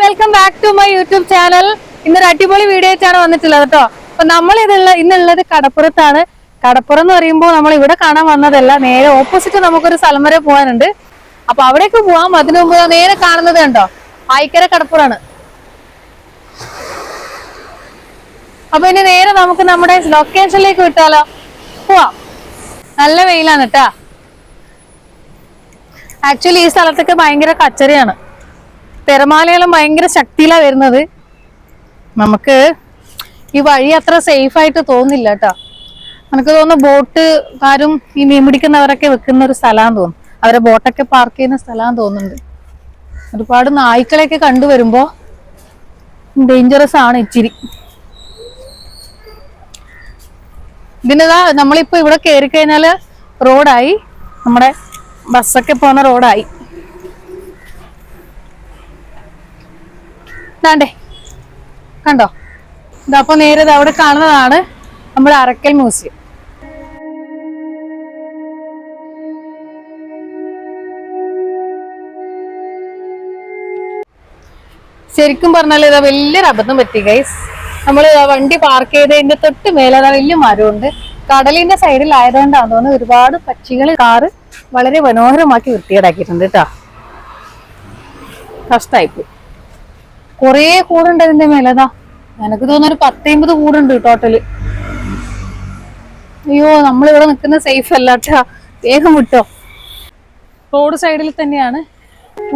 Welcome back to my YouTube channel ഇന്നൊരു അടിപൊളി video ആയിട്ടാണ് വന്നിട്ടുള്ളത് കേട്ടോ. അപ്പൊ നമ്മൾ ഇതുള്ള ഇന്നുള്ളത് കടപ്പുറത്താണ്. കടപ്പുറം എന്ന് പറയുമ്പോൾ നമ്മൾ ഇവിടെ കാണാൻ വന്നതല്ല നേരെ ഓപ്പോസിറ്റ് നമുക്കൊരു സ്ഥലം വരെ പോകാനുണ്ട്. അപ്പൊ അവിടേക്ക് പോവാം. അതിനു മുമ്പ് നേരെ കാണുന്നത് കണ്ടോ? ആയിക്കര കടപ്പുറാണ്. അപ്പൊ ഇനി നേരെ നമുക്ക് നമ്മുടെ ലൊക്കേഷനിലേക്ക് വിട്ടാലോ? പോവാം. നല്ല വെയിലാണ് കേട്ടാ. ആക്ച്വലി ഈ സ്ഥലത്തൊക്കെ ഭയങ്കര കച്ചറയാണ്. തിരമാലകളും ഭയങ്കര ശക്തിയിലാണ് വരുന്നത്. നമുക്ക് ഈ വഴി അത്ര സേഫ് ആയിട്ട് തോന്നില്ല കേട്ടോ നമുക്ക് തോന്നുന്നു ബോട്ട് കാരും ഈ മീൻ പിടിക്കുന്നവരൊക്കെ വെക്കുന്ന ഒരു സ്ഥലം തോന്നുന്നു. അവരെ ബോട്ടൊക്കെ പാർക്ക് ചെയ്യുന്ന സ്ഥലം തോന്നുന്നുണ്ട്. ഒരുപാട് നായ്ക്കളെയൊക്കെ കണ്ടുവരുമ്പോ ഡേഞ്ചറസ് ആണ് ഇച്ചിരി. ഇതിനിതാ നമ്മളിപ്പോ ഇവിടെ കയറി കഴിഞ്ഞാൽ റോഡായി നമ്മുടെ ബസ്സൊക്കെ പോകുന്ന റോഡായി ദാണ്ടേ. കണ്ടോ? ഇതപ്പോ നേരെ അവിടെ കാണുന്നതാണ് നമ്മുടെ അറക്കൽ മ്യൂസിയം. ശരിക്കും പറഞ്ഞാൽ ഇതാ വലിയൊരു അബദ്ധം പറ്റി ഗൈസ് നമ്മൾ വണ്ടി പാർക്ക് ചെയ്തതിന്റെ തൊട്ട് മേലെ വലിയ മരമുണ്ട്. കടലിന്റെ സൈഡിൽ ആയതുകൊണ്ടാണ് തോന്നുന്നത് ഒരുപാട് പക്ഷികൾ കാറ് വളരെ മനോഹരമാക്കി വൃത്തികേടാക്കിയിട്ടുണ്ട് കേട്ടോ കഷ്ടായിപ്പോയി. കൊറേ കൂടുണ്ട് ഇതിന്റെ മേലതാ എനക്ക് തോന്നുന്നു ഒരു പത്തമ്പത് കൂടുണ്ട് ടോട്ടൽ അയ്യോ നമ്മളിവിടെ നിൽക്കുന്ന സേഫ് അല്ലാട്ടാ വേഗം വിട്ടോ. റോഡ് സൈഡിൽ തന്നെയാണ്.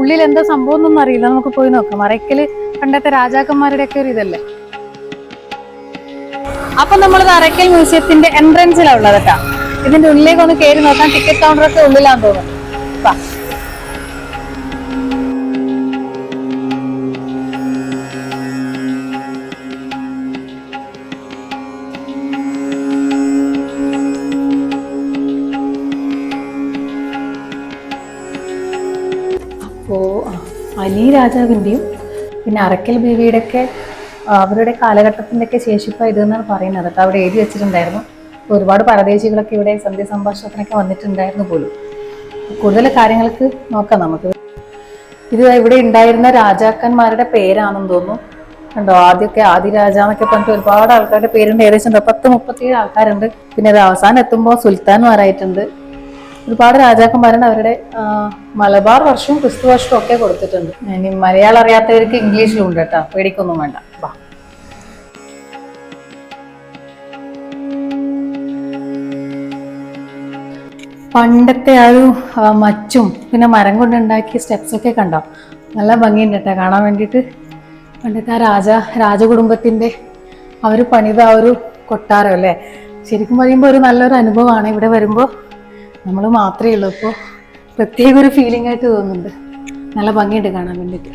ഉള്ളിൽ എന്താ സംഭവം ഒന്നും അറിയില്ല. നമുക്ക് പോയി നോക്കാം. മറയ്ക്കൽ പണ്ടത്തെ രാജാക്കന്മാരുടെ ഒക്കെ ഒരു ഇതല്ലേ? അപ്പൊ നമ്മൾ അറയ്ക്കൽ മ്യൂസിയത്തിന്റെ എൻട്രൻസിലാണ് ഉള്ളത് കേട്ടാ ഇതിന്റെ ഉള്ളിലേക്ക് ഒന്ന് കയറി നോക്കാം. ടിക്കറ്റ് കൗണ്ടറൊക്കെ ഉള്ളിലാന്ന് തോന്നുന്നു. അലി രാജാവിന്റെയും പിന്നെ അറക്കൽ ബീവിയുടെ ഒക്കെ അവരുടെ കാലഘട്ടത്തിന്റെ ഒക്കെ ശേഷിപ്പ് ഇതെന്നാണ് പറയുന്നത്. കേട്ടോ അവിടെ എഴുതി വെച്ചിട്ടുണ്ടായിരുന്നു. ഒരുപാട് പരദേശികളൊക്കെ ഇവിടെ സന്ധ്യ സംഭാഷണത്തിനൊക്കെ വന്നിട്ടുണ്ടായിരുന്നു പോലും. കൂടുതൽ കാര്യങ്ങൾക്ക് നോക്കാം നമുക്ക്. ഇത് ഇവിടെ ഉണ്ടായിരുന്ന രാജാക്കന്മാരുടെ പേരാണെന്ന് തോന്നുന്നു. കണ്ടോ ആദ്യമൊക്കെ ആദിരാജ എന്നൊക്കെ പറഞ്ഞിട്ട് ഒരുപാട് ആൾക്കാരുടെ പേരുണ്ട്. ഏകദേശം. പത്ത് മുപ്പത്തിയേഴ് ആൾക്കാരുണ്ട്. പിന്നെ അത് അവസാനം എത്തുമ്പോൾ സുൽത്താൻമാരായിട്ടുണ്ട്. ഒരുപാട് രാജാക്കന്മാരാണ് അവരുടെ മലബാർ വർഷവും ക്രിസ്തു വർഷവും ഒക്കെ കൊടുത്തിട്ടുണ്ട്. ഇനി മലയാളം അറിയാത്തവർക്ക് ഇംഗ്ലീഷിലും ഉണ്ട് കേട്ടോ. പേടിക്കൊന്നും വേണ്ട. വാ പണ്ടത്തെ ആ ഒരു മച്ചും പിന്നെ മരം കൊണ്ടുണ്ടാക്കിയ സ്റ്റെപ്സ് ഒക്കെ കണ്ടോ? നല്ല ഭംഗിയുണ്ട് കേട്ടോ. കാണാൻ വേണ്ടിയിട്ട്. പണ്ടത്തെ ആ രാജ രാജകുടുംബത്തിന്റെ അവർ പണിത ആ ഒരു കൊട്ടാരം അല്ലേ? ശരിക്കും പറയുമ്പോൾ ഒരു നല്ലൊരു അനുഭവമാണ്. ഇവിടെ വരുമ്പോൾ നമ്മൾ മാത്രമേ ഉള്ളൂ. ഇപ്പോൾ പ്രത്യേക ഒരു ഫീലിംഗ് ആയിട്ട് തോന്നുന്നുണ്ട്. നല്ല ഭംഗിയുണ്ട് കാണാൻ വേണ്ടിയിട്ട്.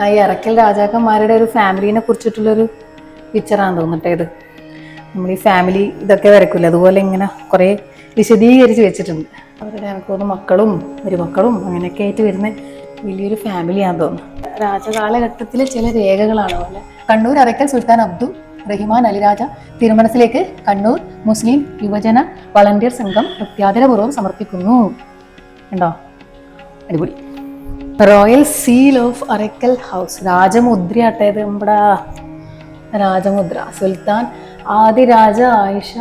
ആ ഈ ഇറക്കൽ രാജാക്കന്മാരുടെ ഒരു ഫാമിലിനെ കുറിച്ചിട്ടുള്ളൊരു പിക്ചറാണ് തോന്നട്ടെ ഇത് നമ്മൾ ഈ ഫാമിലി ഇതൊക്കെ വരക്കില്ല അതുപോലെ ഇങ്ങനെ കുറേ വിശദീകരിച്ച് വെച്ചിട്ടുണ്ട്. അവരുടെ എനിക്ക് തോന്നുന്നു മക്കളും മരുമക്കളും അങ്ങനെയൊക്കെ ആയിട്ട് വരുന്ന വലിയൊരു ഫാമിലിയാണെന്ന് തോന്നുന്നു. രാജകാലഘട്ടത്തിലെ ചില രേഖകളാണ്. പോലെ കണ്ണൂർ അറക്കൽ സുൽത്താൻ അബ്ദു റഹിമാൻ അലിരാജ തിരുമനസിലേക്ക് കണ്ണൂർ മുസ്ലിം യുവജന വളണ്ടിയർ സംഘം പ്രത്യാദരപൂർവം സമർപ്പിക്കുന്നു. ഉണ്ടോ അടിപൊളി. Royal seal of Arakkal house രാജമുദ്ര ആട്ടേത് നമ്മുടെ രാജമുദ്ര. സുൽത്താൻ ആദി രാജ ആയിഷ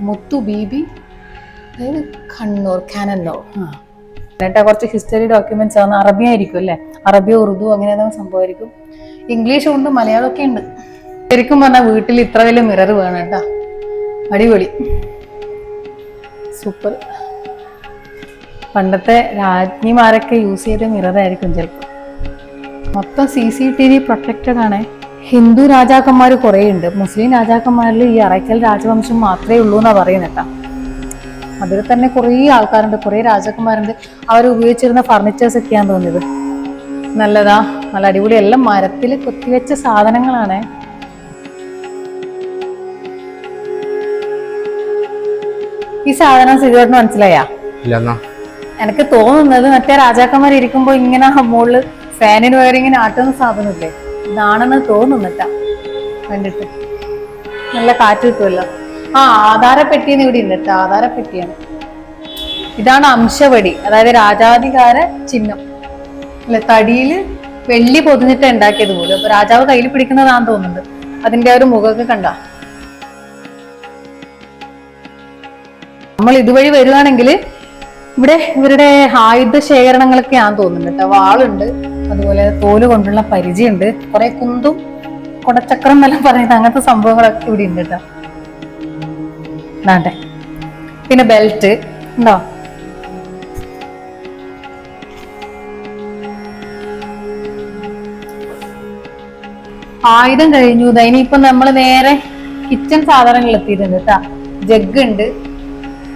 മുത്തു ബീബി അതായത് കണ്ണൂർ കാനന്നൂർ ആ. എന്നിട്ട് കുറച്ച് ഹിസ്റ്ററി ഡോക്യുമെന്റ്സ് ആണ്. അറബി ആയിരിക്കും അല്ലേ? അറബി ഉറുദു അങ്ങനെ ഏതെങ്കിലും സംഭവമായിരിക്കും. ഇംഗ്ലീഷും ഉണ്ട് മലയാളമൊക്കെ ഉണ്ട്. ശരിക്കും പറഞ്ഞാൽ വീട്ടിൽ ഇത്ര വലിയ മിറർ വേണം കേട്ടാ. അടിപൊളി. സൂപ്പർ പണ്ടത്തെ രാജ്ഞിമാരൊക്കെ യൂസ് ചെയ്ത മിററായിരിക്കും ചിലപ്പോൾ മൊത്തം C C T V protected ആണ്. ഹിന്ദു രാജാക്കന്മാർ കുറേ ഉണ്ട് മുസ്ലിം രാജാക്കന്മാരിൽ ഈ അറയ്ക്കൽ രാജവംശം മാത്രമേ ഉള്ളൂ എന്നാണ് പറയുന്നത് കേട്ടോ അതിൽ തന്നെ കുറേ ആൾക്കാരുണ്ട് കുറേ രാജാക്കന്മാരുണ്ട്. അവർ ഉപയോഗിച്ചിരുന്ന ഫർണിച്ചേഴ്സ് ഒക്കെയാണ് തോന്നിയത് നല്ലതാ നല്ല അടിപൊളി. എല്ലാം മരത്തിൽ കൊത്തിവെച്ച സാധനങ്ങളാണ്. ഈ സാധനം സിഗരറ്റിന് മനസ്സിലായാ? ഇല്ലെന്നാ. എനിക്ക് തോന്നുന്നത് മറ്റേ രാജാക്കന്മാർ ഇരിക്കുമ്പോ ഇങ്ങനെ മുകളിൽ ഫാനിന് പകരം ഇങ്ങനെ ആട്ടുന്ന സാധനമില്ലേ? ഇതാണെന്ന് തോന്നുന്നിട്ടാ കണ്ടിട്ട്. നല്ല കാറ്റ് കിട്ടുമല്ലോ ആ ആധാരപ്പെട്ടിന്ന് ഇവിടെ ഉണ്ട് കേട്ടോ ആധാരപ്പെട്ടിയാണ്. ഇതാണ് അംശവടി അതായത് രാജാധികാര ചിഹ്നം. അല്ലെ തടിയിൽ വെള്ളി പൊതിഞ്ഞിട്ട് ഉണ്ടാക്കിയത് പോലും. അപ്പൊ രാജാവ് കയ്യിൽ പിടിക്കുന്നതാന്ന് തോന്നുന്നുണ്ട്. അതിന്റെ ആ ഒരു മുഖമൊക്കെ കണ്ട? നമ്മൾ ഇതുവഴി വരുവാണെങ്കിൽ ഇവിടെ ഇവരുടെ ആയുധ ശേഖരണങ്ങളൊക്കെയാന്ന് തോന്നുന്നു കേട്ടോ. വാളുണ്ട്. അതുപോലെ തോൽ കൊണ്ടുള്ള പരിചയമുണ്ട്. കുറെ കുന്തും കുടച്ചക്രം എന്നെല്ലാം പറയുന്നത് അങ്ങനത്തെ സംഭവങ്ങളൊക്കെ ഇവിടെ ഉണ്ട് കേട്ടോ. പിന്നെ ബെൽറ്റ് ഉണ്ടോ? ആയുധം കഴിഞ്ഞു. ഇനിയിപ്പൊ നമ്മൾ നേരെ കിച്ചൺ സാധനങ്ങൾ എത്തിയിട്ടുണ്ട് കേട്ടാ. ജഗ് ഉണ്ട്.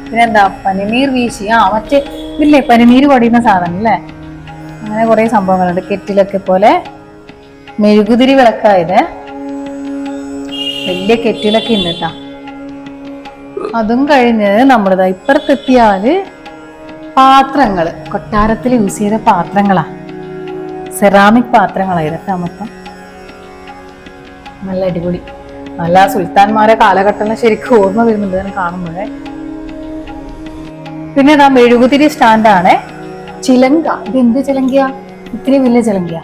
പിന്നെന്താ പനിനീർ വീശി. ആ മറ്റേ ഇതില്ലേ പനിനീര് പൊടിയുന്ന സാധനം അല്ലേ അങ്ങനെ കുറെ സംഭവങ്ങളുണ്ട്. കെറ്റിലൊക്കെ പോലെ മെഴുകുതിരി വിളക്കായത്. വലിയ കെറ്റിലൊക്കെ ഉണ്ട് കേട്ടാ. അതും കഴിഞ്ഞ് നമ്മളിതാ ഇപ്പുറത്തെത്തിയാൽ പാത്രങ്ങൾ. കൊട്ടാരത്തിൽ യൂസ് ചെയ്ത പാത്രങ്ങളാ. സെറാമിക് പാത്രങ്ങളായിരുന്നു മൊത്തം. നല്ല അടിപൊളി. നല്ല സുൽത്താൻമാരെ കാലഘട്ടം ശരിക്കും ഓർമ്മ വരുന്നുണ്ട് കാണുമ്പോഴേ. പിന്നെ നാം മെഴുകുതിരി സ്റ്റാൻഡാണ്. ചിലങ്ക. ഇത് എന്ത് ചിലങ്കിയ ഇത്തിരി വലിയ ചിലങ്കിയ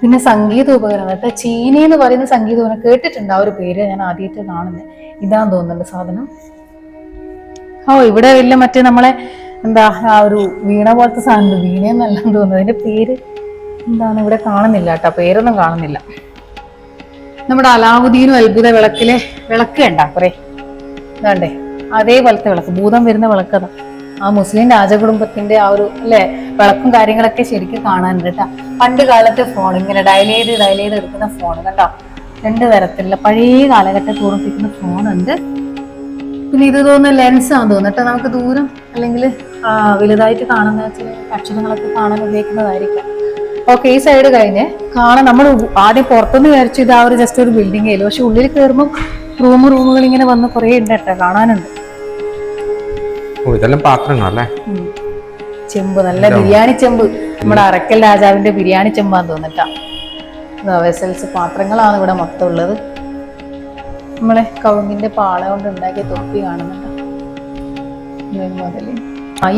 പിന്നെ സംഗീത ഉപകരണം കേട്ടോ ചീനി എന്ന് പറയുന്ന സംഗീത ഉപകരണം കേട്ടിട്ടുണ്ട്? ആ ഒരു പേര് ഞാൻ ആദ്യമായിട്ട് കാണുന്നത് ഇതാന്ന് തോന്നുന്നുണ്ട് സാധനം. ഓ ഇവിടെ വലിയ മറ്റേ നമ്മളെ എന്താ ആ ഒരു വീണ പോലത്തെ സാധനം വീണ വീണയെന്നല്ല തോന്നുന്നു അതിന്റെ പേര് എന്താണ്? ഇവിടെ കാണുന്നില്ല കേട്ടോ. പേരൊന്നും കാണുന്നില്ല. നമ്മുടെ അലാവുദ്ദീനും അത്ഭുത വിളക്കിലെ വിളക്ക് കണ്ട കുറെ. ഇതാണ്ടേ. അതേപോലത്തെ വിളക്ക് ഭൂതം വരുന്ന വിളക്കതാ ആ മുസ്ലിം രാജകുടുംബത്തിന്റെ ആ ഒരു അല്ലെ വിളക്കും കാര്യങ്ങളൊക്കെ ശരിക്കും കാണാനുണ്ട് കേട്ടാ. പണ്ട് കാലത്തെ ഫോൺ ഇങ്ങനെ ഡയൽ ചെയ്ത് ഡയൽ ചെയ്ത് എടുക്കുന്ന ഫോൺ കണ്ടോ. രണ്ട് തരത്തിലുള്ള പഴയ കാലഘട്ടത്തെ ഓർമ്മിപ്പിക്കുന്ന ഉണ്ട്. പിന്നെ ഇത് തോന്നുന്ന ലെൻസ് ആണെന്ന് തോന്നുന്നു. നമുക്ക് ദൂരം അല്ലെങ്കിൽ വലുതായിട്ട് കാണുന്ന അക്ഷരങ്ങളൊക്കെ കാണാൻ ഉപയോഗിക്കുന്നതായിരിക്കാം. ഓക്കെ ഈ സൈഡ് കഴിഞ്ഞ് കാണാൻ നമ്മൾ ആദ്യം പുറത്തുനിന്ന് വിചാരിച്ചു ഇത് ആ ഒരു ജസ്റ്റ് ഒരു ബിൽഡിംഗ് ആയാലും പക്ഷെ ഉള്ളിൽ കയറുമ്പോൾ റൂം റൂമുകൾ ഇങ്ങനെ വന്ന് കുറേ ഉണ്ട് കേട്ടോ കാണാനുണ്ട്. ഓ ഇതെല്ലാം പാത്രങ്ങളല്ലേ. ചെമ്പ് നല്ല ബിരിയാണി ചെമ്പ്. നമ്മുടെ അറക്കൽ രാജാവിന്റെ ബിരിയാണി ചെമ്പാന്ന് തോന്നിട്ടാ. വെസൽസ് പാത്രങ്ങളാണ് ഇവിടെ മൊത്തം ഉള്ളത്. നമ്മളെ കവുങ്ങിന്റെ പാള കൊണ്ട് ഉണ്ടാക്കിയ തൊപ്പി കാണുന്നുണ്ട്. ഇത്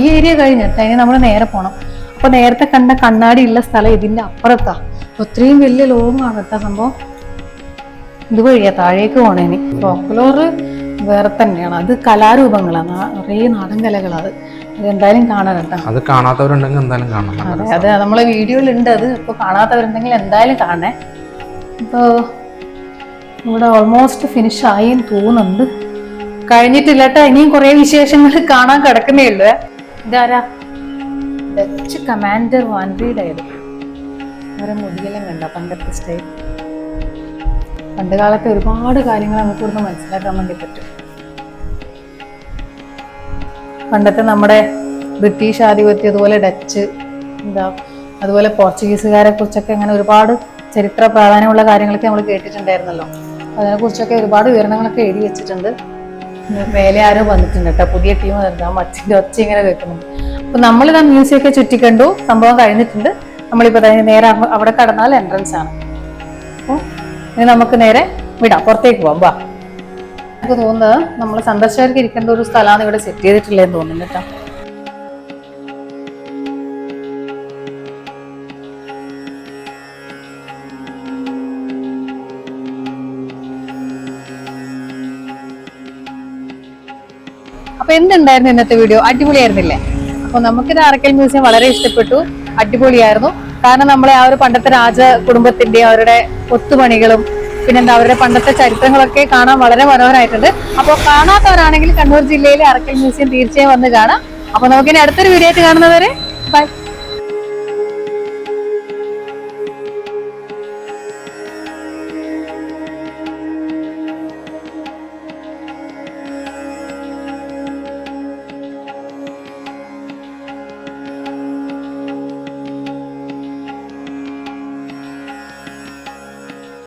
ഈ ഏരിയ കഴിഞ്ഞിട്ട് അതിന് നമ്മൾ നേരെ പോണം. അപ്പൊ നേരത്തെ കണ്ട കണ്ണാടി ഉള്ള സ്ഥലം ഇതിന്റെ അപ്പുറത്താ. ഒത്രയും വലിയ ലോങ് ആണ് കേട്ടോ സംഭവം. ഇതുവഴിയാ താഴേക്ക് പോണേന് ഫോക്ലോറ് വേറെ തന്നെയാണ്. അത് കലാരൂപങ്ങളാണ്. നിറയെ നാടൻ കലകളത് അത് എന്തായാലും കാണാനുണ്ട് അത് കാണാത്തവരുണ്ടെങ്കിൽ എന്തായാലും കാണണം അതെ അതെ. നമ്മളെ വീഡിയോയിലുണ്ട്. അത് ഇപ്പോൾ കാണാത്തവരുണ്ടെങ്കിൽ എന്തായാലും കാണേ ഇപ്പോൾ ഇവിടെ ഓൾമോസ്റ്റ് ഫിനിഷ് ആയി എന്ന് തോന്നുന്നുണ്ട്. കഴിഞ്ഞിട്ടില്ല കേട്ടോ. ഇനിയും കുറേ വിശേഷങ്ങൾ കാണാൻ കിടക്കുന്നേ ഉള്ളൂ. ഇതാരാ? ഡച്ച് കമാൻഡർ വാൻഡ്രീഡായത് അവരെ മുടിയെല്ലാം കണ്ട? പണ്ടത്തെ സ്റ്റൈൽ. പണ്ട് കാലത്തെ ഒരുപാട് കാര്യങ്ങൾ നമുക്ക് ഇവിടുന്ന് മനസ്സിലാക്കാൻ വേണ്ടി പറ്റും. പണ്ടത്തെ നമ്മുടെ ബ്രിട്ടീഷ് ആധിപത്യം അതുപോലെ ഡച്ച് എന്താ അതുപോലെ പോർച്ചുഗീസുകാരെ കുറിച്ചൊക്കെ അങ്ങനെ ഒരുപാട് ചരിത്ര പ്രാധാന്യമുള്ള കാര്യങ്ങളൊക്കെ നമ്മൾ കേട്ടിട്ടുണ്ടായിരുന്നല്ലോ. അതിനെക്കുറിച്ചൊക്കെ ഒരുപാട് വിവരണങ്ങളൊക്കെ എഴുതി വെച്ചിട്ടുണ്ട്. മേലെ ആരോ വന്നിട്ടുണ്ട് കേട്ടോ പുതിയ ടീം വന്നിട്ടുണ്ട് മച്ചിന്റെ ഒച്ച ഇങ്ങനെ കേൾക്കുന്നുണ്ട് അപ്പൊ നമ്മളിതാ ആ മ്യൂസിയൊക്കെ ചുറ്റിക്കണ്ടു സംഭവം കഴിഞ്ഞിട്ടുണ്ട്. നമ്മളിപ്പോ ദാ നേരെ അവിടെ കടന്നാൽ എൻട്രൻസ് ആണ്. ഇനി നമുക്ക് നേരെ വിടാം. പുറത്തേക്ക് പോവാം. വാ. എനിക്ക് തോന്നുന്നത് നമ്മൾ സന്ദർശകർക്ക് ഇരിക്കേണ്ട ഒരു സ്ഥലമാണ് ഇവിടെ സെറ്റ് ചെയ്തിട്ടില്ലെന്ന് തോന്നുന്നു കേട്ടോ. അപ്പൊ എന്തുണ്ടായിരുന്നു ഇന്നത്തെ വീഡിയോ അടിപൊളിയായിരുന്നില്ലേ? അപ്പൊ നമുക്കിത് അറക്കൽ മ്യൂസിയം വളരെ ഇഷ്ടപ്പെട്ടു. അടിപൊളിയായിരുന്നു. കാരണം നമ്മളെ ആ ഒരു പണ്ടത്തെ രാജ കുടുംബത്തിന്റെ അവരുടെ ഒത്തുപണികളും പിന്നെന്താ അവരുടെ പണ്ടത്തെ ചരിത്രങ്ങളൊക്കെ കാണാൻ വളരെ മനോഹരമായിട്ടുണ്ട് അപ്പോൾ കാണാത്തവരാണെങ്കിൽ കണ്ണൂർ ജില്ലയിലെ അറക്കൽ മ്യൂസിയം തീർച്ചയായും വന്ന് കാണാം. അപ്പൊ നമുക്കിനി അടുത്തൊരു വീഡിയോ ആയിട്ട് കാണുന്നവരെ ബൈ.